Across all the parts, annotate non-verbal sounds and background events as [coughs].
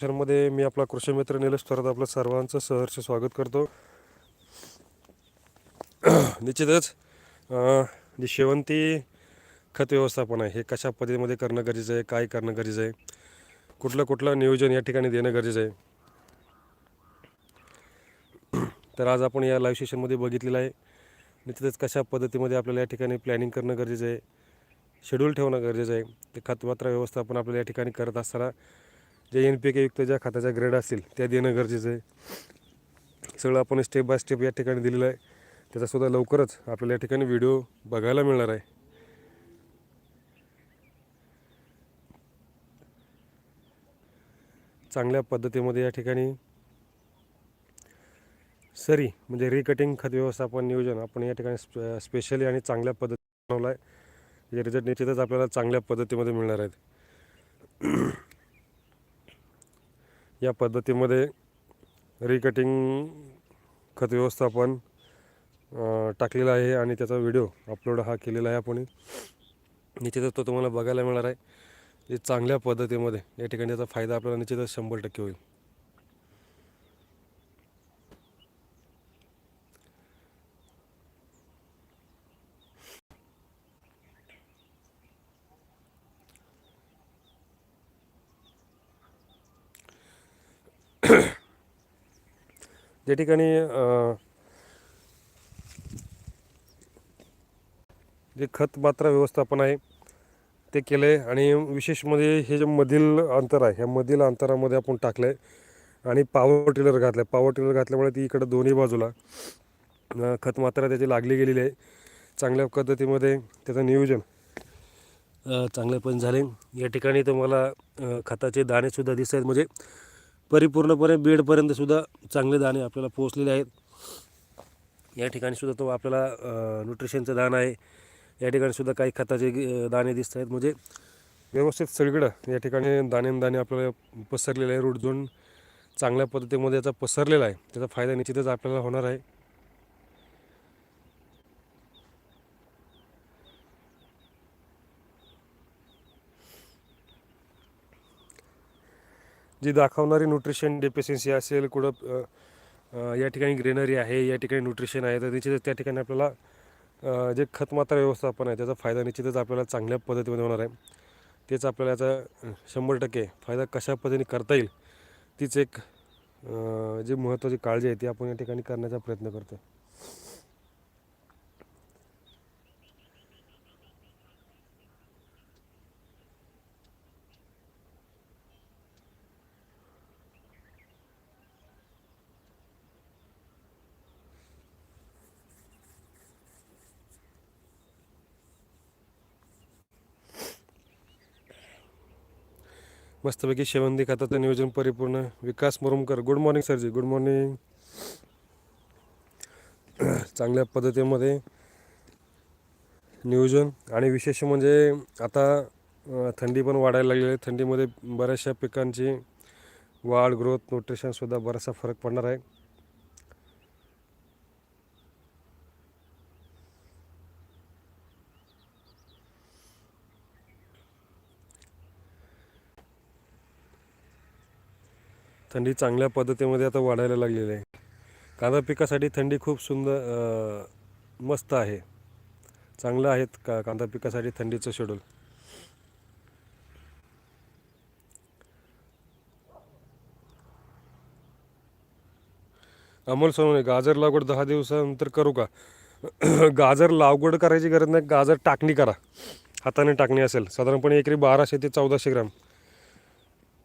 मध्ये मी आपला कृषी मित्र निलेश थोरात आपलं सर्वांचं सहर्ष स्वागत करतो. [clears throat] निश्चितच जी शेवंती खत व्यवस्थापन आहे हे कशा पद्धतीमध्ये करणं गरजेचं आहे काय करणं गरजेचं आहे कुठलं कुठलं नियोजन या ठिकाणी देणं गरजेचं आहे. [clears throat] तर आज आपण या लाईव्ह सेशनमध्ये बघितलेलं आहे निश्चितच कशा पद्धतीमध्ये आपल्याला या ठिकाणी प्लॅनिंग करणं गरजेचं आहे शेड्यूल ठेवणं गरजेचं आहे ते खतमात्रा व्यवस्थापन आपल्याला या ठिकाणी करत असताना जे एन पी युक्त ज्या खताच्या ग्रेड असतील त्या देणं गरजेचं आहे. सगळं आपण स्टेप बाय स्टेप या ठिकाणी दिलेलं आहे. त्याचासुद्धा लवकरच आपल्याला या ठिकाणी व्हिडिओ बघायला मिळणार आहे. चांगल्या पद्धतीमध्ये या ठिकाणी सरी म्हणजे रिकटिंग खत व्यवस्थापन नियोजन आपण या ठिकाणी स्पे स्पेशली आणि चांगल्या पद्धतीने बनवलं आहे. जे रिझल्ट निश्चितच आपल्याला चांगल्या पद्धतीमध्ये मिळणार आहेत. या पद्धतीमध्ये रिकटिंग खत व्यवस्थापन टाकलेलं आहे आणि त्याचा व्हिडिओ अपलोड हा केलेला आहे आपण. निश्चितच तो तुम्हाला बघायला मिळणार आहे. चांगल्या पद्धतीमध्ये या ठिकाणी त्याचा फायदा आपल्याला निश्चितच शंभर टक्के होईल. [coughs] ज्या ठिकाणी जे खत मात्रा व्यवस्थापन आहे ते केलं आहे आणि विशेष म्हणजे हे जे मधील अंतर आहे ह्या मधील अंतरामध्ये आपण टाकलं आहे आणि पावर टिलर घातलं आहे पावर टिलर घातल्यामुळे ती इकडं दोन्ही बाजूला खत मात्रा त्याची लागली गेलेली आहे. चांगल्या पद्धतीमध्ये त्याचं नियोजन चांगले चांगल्या पण झाले. या ठिकाणी तुम्हाला खताचे दाणेसुद्धा दिसत आहेत. म्हणजे परिपूर्णपणे बेडपर्यंत सुद्धा चांगले दाणे आपल्याला पोहोचलेले आहेत. या ठिकाणी सुद्धा तो आपल्याला न्यूट्रिशनचं दाणं आहे. या ठिकाणी सुद्धा काही खताचे दाणे दिसत आहेत. म्हणजे व्यवस्थित सगळीकडं या ठिकाणी दाणे दाणे आपल्याला पसरलेले आहे. रूट झोन चांगल्या पद्धतीमध्ये याचा पसरलेला आहे. त्याचा फायदा निश्चितच आपल्याला होणार आहे. जी दाखवणारी न्यूट्रिशन डेफिशियन्सी असेल कुठं या ठिकाणी ग्रेनरी आहे या ठिकाणी न्यूट्रिशन आहे तर निश्चितच त्या ठिकाणी आपल्याला जे खतमात्रा व्यवस्थापन आहे त्याचा फायदा निश्चितच आपल्याला चांगल्या पद्धतीमध्ये होणार आहे. तेच आपल्याला याचा शंभर टक्के फायदा कशा पद्धतीने करता येईल तीच एक जी महत्त्वाची काळजी आहे ती आपण या ठिकाणी करण्याचा प्रयत्न करतो मस्तपैकी शेवंती खताचं नियोजन परिपूर्ण. विकास मुरुमकर. गुड मॉर्निंग सरजी गुड मॉर्निंग चांगल्या पद्धतीमध्ये नियोजन. आणि विशेष म्हणजे आता थंडी पण वाढायला लागलेली आहे. थंडीमध्ये बऱ्याचशा पिकांची वाढ ग्रोथ न्यूट्रिशनसुद्धा बराचसा फरक पडणार आहे. थंडी चांगल्या पद्धतीमध्ये आता वाढायला लागलेली आहे. कांदा पिकासाठी थंडी खूप सुंदर मस्त आहे. चांगलं आहेत का कांदा पिकासाठी थंडीचं शेड्यूल अमोल सोनवणे गाजर लागवड दहा दिवसानंतर करू का? [clears throat] गाजर लागवड करायची गरज नाही गाजर टाकणी करा. हाताने टाकणी असेल. साधारणपणे एकरी बाराशे ते चौदाशे ग्राम.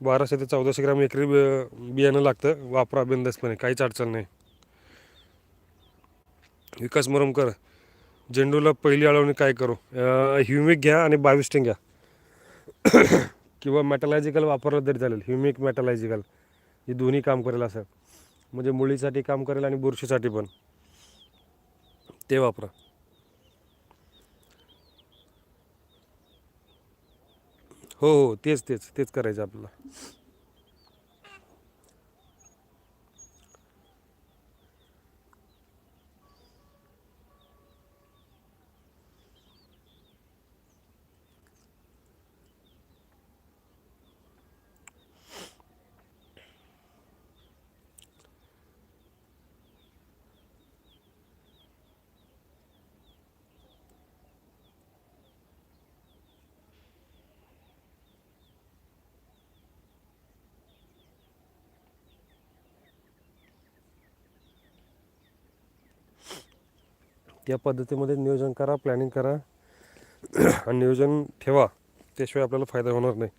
बाराशे ते चौदाशे ग्राम एकरी बियाणं लागतं. वापरा बिंदसपणे काहीच अडचण नाही. विकास मुरमकर झेंडूला पहिली अळवणी काय करू? ह्युमिक घ्या आणि बाविस्टिंग घ्या [coughs] किंवा मॅटलायजिकल वापरलं तरी चालेल. ह्युमिक मॅटलायजिकल हे दोन्ही काम करेल असं. म्हणजे मुळीसाठी काम करेल आणि बुरशीसाठी पण. ते वापरा. हो हो तेच तेच तेच करायचं आपल्याला. त्या पद्धतीमध्ये नियोजन करा प्लॅनिंग करा. [clears throat] आणि नियोजन ठेवा. त्याशिवाय आपल्याला फायदा होणार नाही.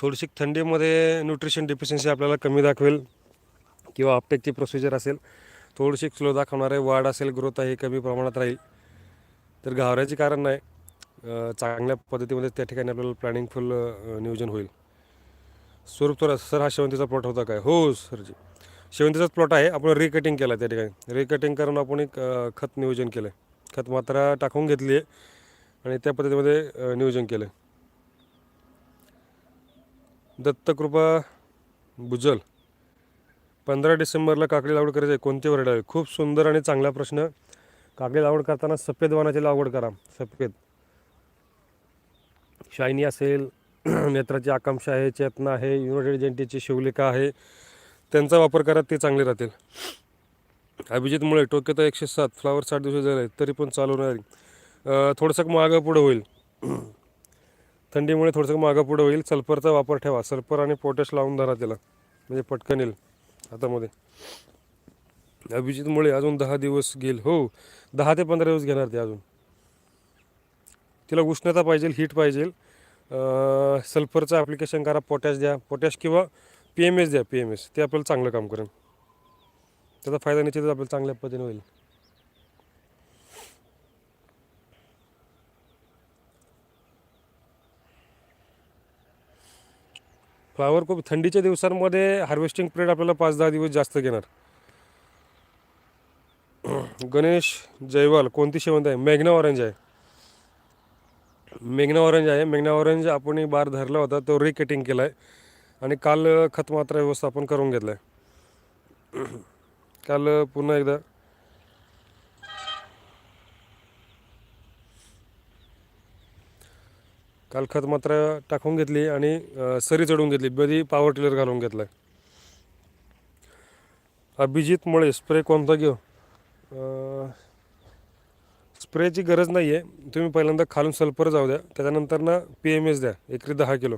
थोडीशी थंडीमध्ये न्यूट्रिशन डिफिशियन्सी आपल्याला कमी दाखवेल किंवा अपटेकची प्रोसिजर असेल थोडीशी स्लो दाखवणार आहे वाढ असेल ग्रोथ आहे कमी प्रमाणात राहील. तर घाबरायचे कारण नाही. चांगल्या पद्धतीमध्ये त्या ठिकाणी आपल्याला प्लॅनिंग फुल नियोजन होईल. स्वरूप तर सर हा शेवंतीचा प्लॉट होता काय? हो सरजी. शेवंतीचाच प्लॉट आहे. आपण रिकटिंग केला त्या ठिकाणी. रिकटिंग करून आपण एक खत नियोजन केलं आहे खत मात्रा टाकून घेतली आहे आणि त्या पद्धतीमध्ये नियोजन केलं आहे दत्तकृपा भुजल. पंधरा डिसेंबरला काकडी लागवड करायची आहे. कोणती व्हरायटी आहे? खूप सुंदर आणि चांगला प्रश्न. काकडी लागवड करताना सफेद वाणाची लागवड करा. सफेद. शायनी असेल [clears throat] नेत्राची आकांक्षा आहे चेतना आहे युनायटेड जेंटीची शिवलेखा आहे. त्यांचा वापर करा ते चांगले राहतील. अभिजित मुळे टोक्यात एकशे सात फ्लावर साठ दिवस झाले तरी पण चालू नाही. थोडंसं मागं पुढं होईल. [clears throat] थंडीमुळे थोडंसं मागं पुढं होईल. सल्फरचा वापर ठेवा. सल्फर आणि पोटॅश लावून धरा त्याला. म्हणजे पटकन येईल हातामध्ये. अभिजितमुळे अजून दहा दिवस घेईल हो दहा ते पंधरा दिवस घेणार ते अजून. तिला उष्णता पाहिजे हीट पाहिजे. सल्फरचं ॲप्लिकेशन करा पोटॅश द्या. पोटॅश किंवा पी एम एस द्या पी एम एस ते आपल्याला चांगलं काम करेल. त्याचा फायदा निश्चितच आपल्याला चांगल्या पद्धतीने होईल. फ्लावर खूप थंडीच्या दिवसांमध्ये हार्वेस्टिंग पिरियड आपल्याला पाच दहा दिवस जास्त घेणार. [clears throat] गणेश जयवाल कोणती शेवंत आहे? मेघना ऑरेंज आहे. मेघना ऑरेंज आहे. मेघना ऑरेंज आपण बार धरला होता तो रिकटिंग केला आहे आणि काल खतमात्रा व्यवस्थापन करून घेतलं आहे [clears throat] काल पुन्हा एकदा काल खत मात्र टाकून घेतली आणि सरी चढवून घेतली. बधी पॉवर टिलर घालून घेतला अभिजित मुळे स्प्रे कोणता घेऊ? स्प्रेची गरज नाही आहे तुम्ही पहिल्यांदा खालून सल्फर जाऊ द्या. त्याच्यानंतर ना पी एम एस द्या. एकरी दहा किलो.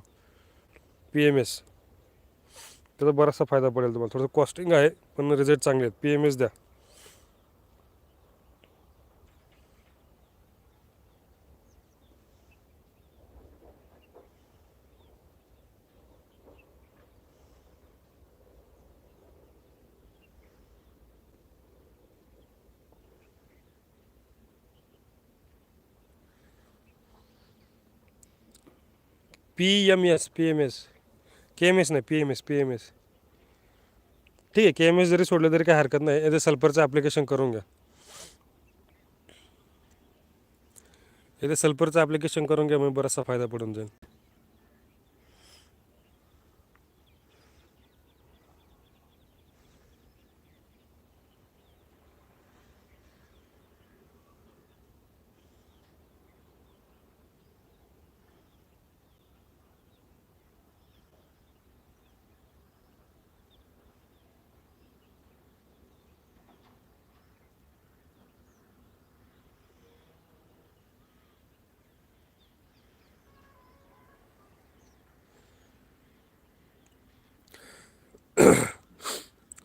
पी एम एस त्याचा बराचसा फायदा पडेल तुम्हाला. थोडंसं कॉस्टिंग आहे पण रिझल्ट चांगले आहेत. पी एम एस द्या. P M S P M S K M S नाही P M S P M S ठीक आहे के एम एस जरी सोडलं तरी काही हरकत नाही. याचं सल्फरचं ॲप्लिकेशन करून घ्या. याचं सल्फरचं ॲप्लिकेशन करून घ्या मग बराचसा फायदा पडून जाईल.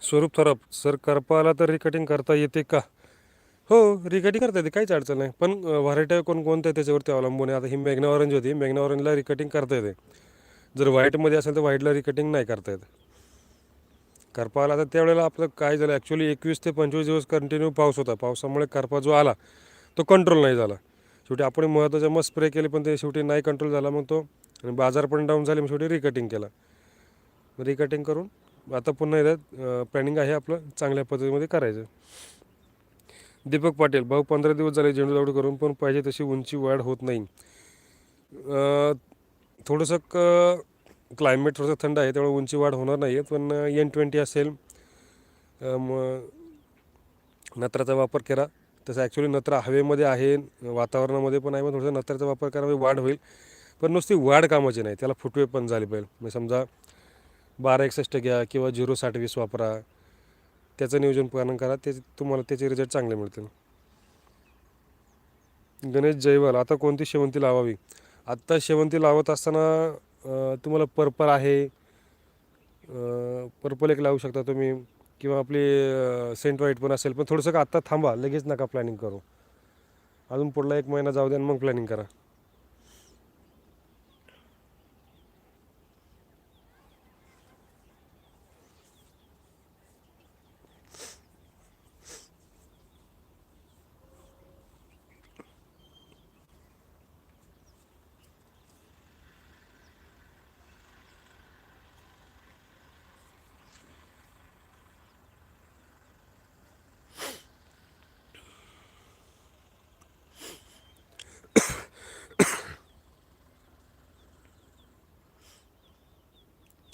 स्वरूप थरप सर करपाला तर रिकटिंग करता येते का? हो रिकटिंग करता येते काहीच अडचण नाही. पण व्हरायटी कोणकोणत्या त्याच्यावरती अवलंबून आहे? आता ही मेघना ऑरेंज होती मेघना ऑरेंजला रिकटिंग करता येते. जर व्हाईटमध्ये असेल तर व्हाईटला रिकटिंग नाही करता येत. करपाला तर त्यावेळेला आपलं काय झालं ॲक्च्युली एकवीस ते पंचवीस दिवस कंटिन्यू पाऊस होता. पावसामुळे करपा जो आला तो कंट्रोल नाही झाला. शेवटी आपण महत्त्वाचं मग स्प्रे केले पण ते शेवटी नाही कंट्रोल झाला मग तो आणि बाजार पण डाऊन झाले मग शेवटी रिकटिंग केला. रिकटिंग करून आता पुन्हा एकदा प्लॅनिंग आहे आपलं चांगल्या पद्धतीमध्ये करायचं. दीपक पाटील भाऊ पंधरा दिवस झाले झेंडू लावड करून पण पाहिजे तशी उंची वाढ होत नाही. थोडंसं क क्लायमेट थोडंसं थंड आहे त्यामुळे उंची वाढ होणार नाही आहे पण एन ट्वेंटी असेल मग नत्राचा वापर करा. तसं ॲक्च्युली नत्रा हवेमध्ये आहे वातावरणामध्ये पण आहे मग थोडंसं नत्राचा वापर करा वाढ होईल. पण नुसती वाढ कामाची नाही त्याला फुटवे पण झाले पाहिजे. म्हणजे समजा बारा एकसष्ट घ्या किंवा झिरो साठ वीस वापरा. त्याचं नियोजन पालन करा. ते तुम्हाला त्याचे रिझल्ट चांगले मिळतील. गणेश जयवाल आता कोणती शेवंती लावावी? आत्ता शेवंती लावत असताना तुम्हाला पर्पल आहे. पर्पल एक लावू शकता तुम्ही. किंवा आपली सेंट व्हाईट पण असेल. पण थोडंसं का आत्ता थांबा. लगेच नका प्लॅनिंग करू. अजून पुढला एक महिना जाऊ द्या आणि मग प्लॅनिंग करा.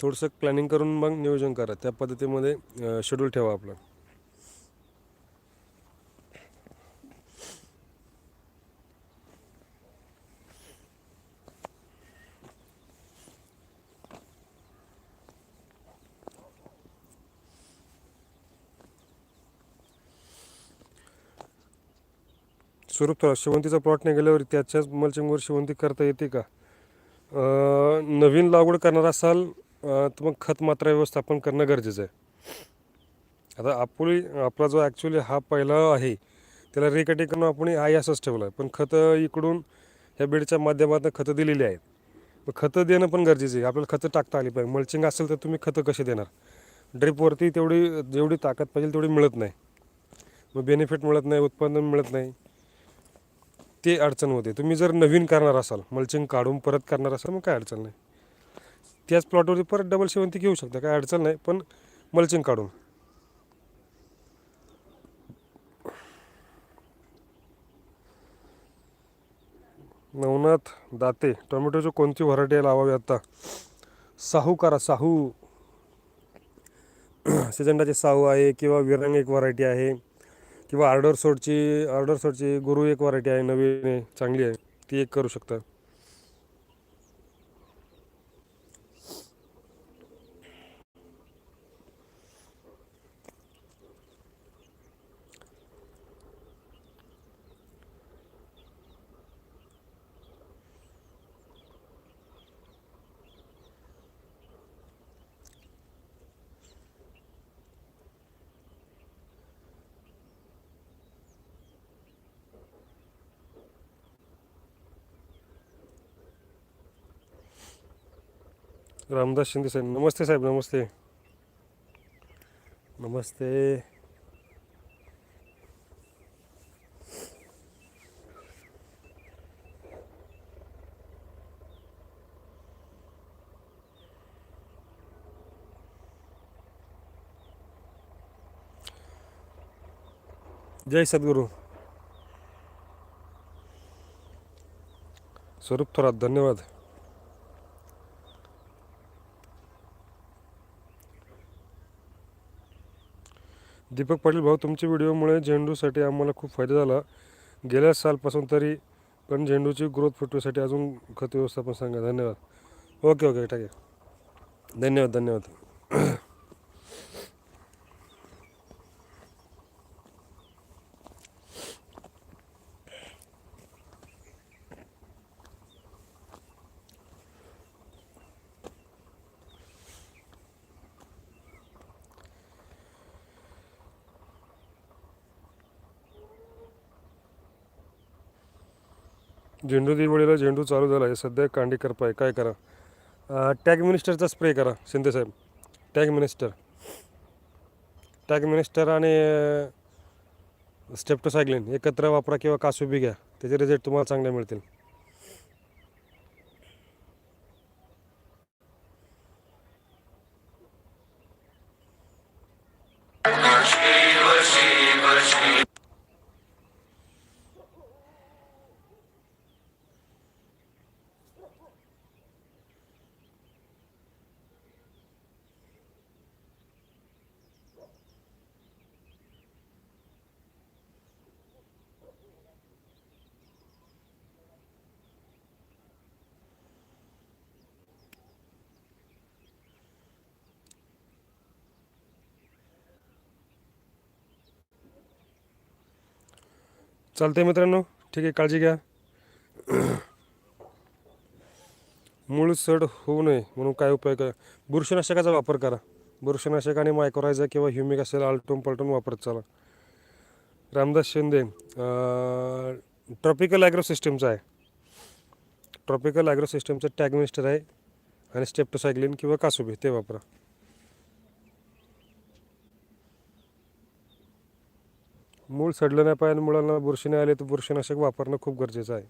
थोडंसं प्लॅनिंग करून मग नियोजन करा. त्या पद्धतीमध्ये शेड्यूल ठेवा आपलं. स्वरूप थोडा शेवंतीचा प्लॉट नाही गेल्यावर त्याच्याच मल्चिंगवर शेवंती करता येते का? नवीन लागवड करणार असाल तर मग खत मात्रा व्यवस्थापन करणं गरजेचं आहे. आता आपली आपला जो ॲक्च्युली हा पहिला आहे त्याला रिकटिंग करून आपण आय असंच ठेवलं. आहे पण खतं इकडून ह्या बेडच्या माध्यमातून खतं दिलेली आहेत. मग खतं देणं पण गरजेचं आहे. आपल्याला खतं टाकता आली पाहिजे. मल्चिंग असेल तर तुम्ही खतं कसे देणार? ड्रिपवरती तेवढी जेवढी ताकद पाहिजे तेवढी मिळत नाही. मग बेनिफिट मिळत नाही उत्पादन मिळत नाही. ते अडचण होते. तुम्ही जर नवीन करणार असाल मल्चिंग काढून परत करणार असाल मग काय अडचण नाही. त्याच प्लॉटवरती परत डबल शेवंती घेऊ शकता काय अडचण नाही पण मल्चिंग काढून. नवनाथ दाते टोमॅटोची कोणती व्हरायटी लावावी आता? साहू करा साहू. [clears throat] सिजंडाचे साहू आहे किंवा विरंग एक व्हरायटी आहे किंवा आर्डर सोडची आर्डर सोडची गुरु एक व्हरायटी आहे नवीन आहे चांगली आहे ती एक करू शकता. रामदास शिंदे साहेब नमस्ते साहेब नमस्ते. नमस्ते. जय सद्गुरू. स्वरूप थोरात धन्यवाद. दीपक पाटील भाऊ तुमच्या व्हिडिओमुळे झेंडूसाठी आम्हाला खूप फायदा झाला. गेल्या सालपासून तरी पण झेंडूची ग्रोथ फुटवेसाठी अजून खत व्यवस्थापन सांगा धन्यवाद. ओके ओके ठीक आहे. धन्यवाद धन्यवाद. झेंडू दिवाळीला झेंडू चालू झाला आहे. सध्या कांडी करपाय. काय करा? टॅग मिनिस्टरचा स्प्रे करा शिंदे साहेब. Tag minister. टॅग मिनिस्टर आणि स्टेप्टोसायक्लिन. एकत्र वापरा किंवा कासुबी घ्या. त्याचे रिझल्ट तुम्हाला चांगले मिळतील. चालतंय मित्रांनो ठीक आहे काळजी घ्या. मूळ सड होऊ नये म्हणून काय उपाय करा? बुरशीनाशकाचा वापर करा. बुरशीनाशक आणि मायक्रोरायझा किंवा ह्युमिक असेल आलटून पलटून वापरत चला. रामदास शिंदे ट्रॉपिकल ॲग्रो सिस्टीमचा आहे. ट्रॉपिकल ॲग्रो सिस्टीमचं टॅगमिस्टर आहे. आणि स्टेप्टोसायक्लिन किंवा कासुबी ते वापरा. मूळ सडलं नाही पाहिजे मुळांना बुरशी नाही आली तर बुरशीनाशक वापरणं खूप गरजेचं आहे.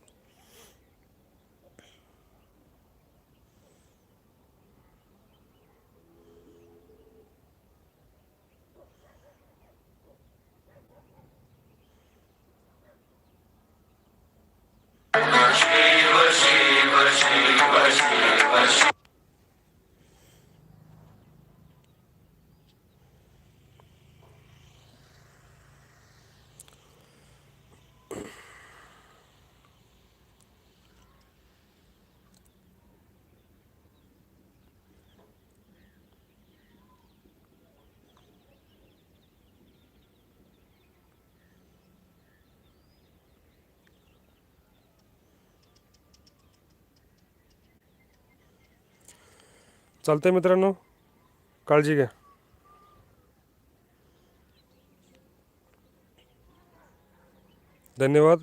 चालतंय मित्रांनो. काळजी घ्या. धन्यवाद.